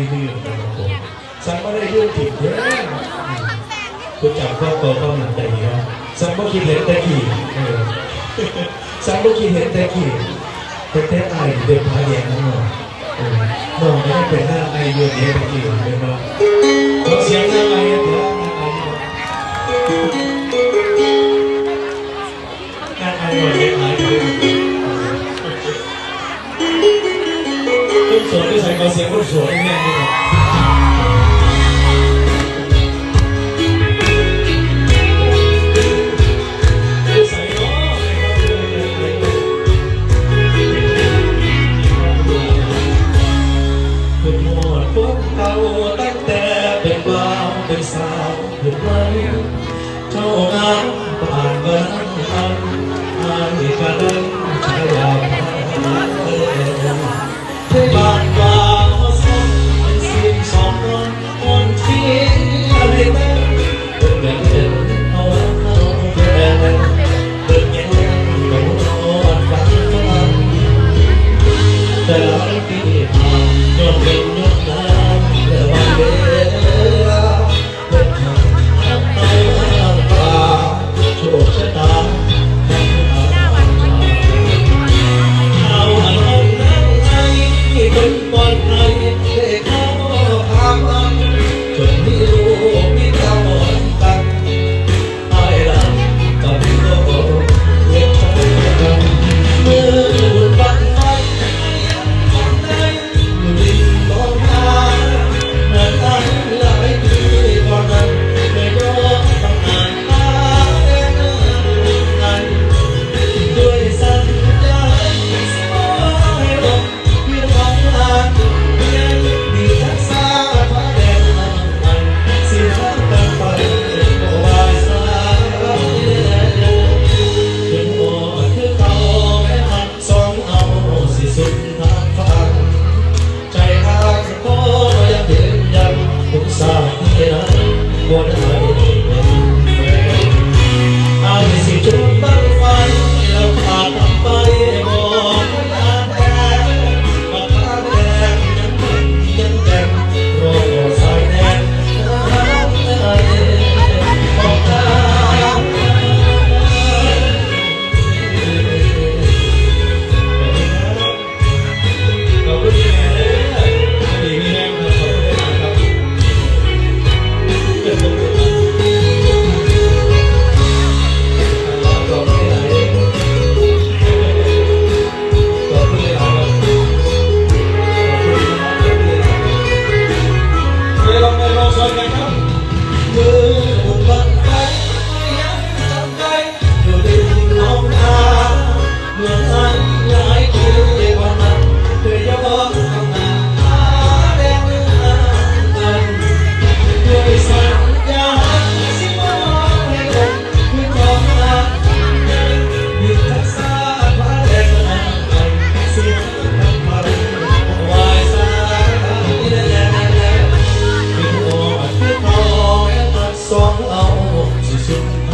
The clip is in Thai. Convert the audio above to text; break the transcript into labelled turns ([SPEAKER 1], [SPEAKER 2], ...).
[SPEAKER 1] ผมยังเด้งเลยดื้อนะครับผมฉันไม่ได้ดื้อผิดเยอคุณจับข้อโตข้อหนังใจเนาะฉันก็คิดเห็นแต่ขี่ฉันก็คิดเห็นแต่ขี่เป็นแต่ไอเดินพาแยงนั่นเนาะเออน้องไม่ได้เป็นหน้าไอเดือนเดียวขี่เลยเนาะขอเสียงหน้าไอเถอะหน้าไอเนาะหน้าไอหน่อย กอเสียงคนสวยแน่นาะใส่ล้อเป็นหมดพวกเก่าตั้งแต่เป็นบ่าวเป็นสาวเห็นไหมเจ้างามผ่านวัน เ只是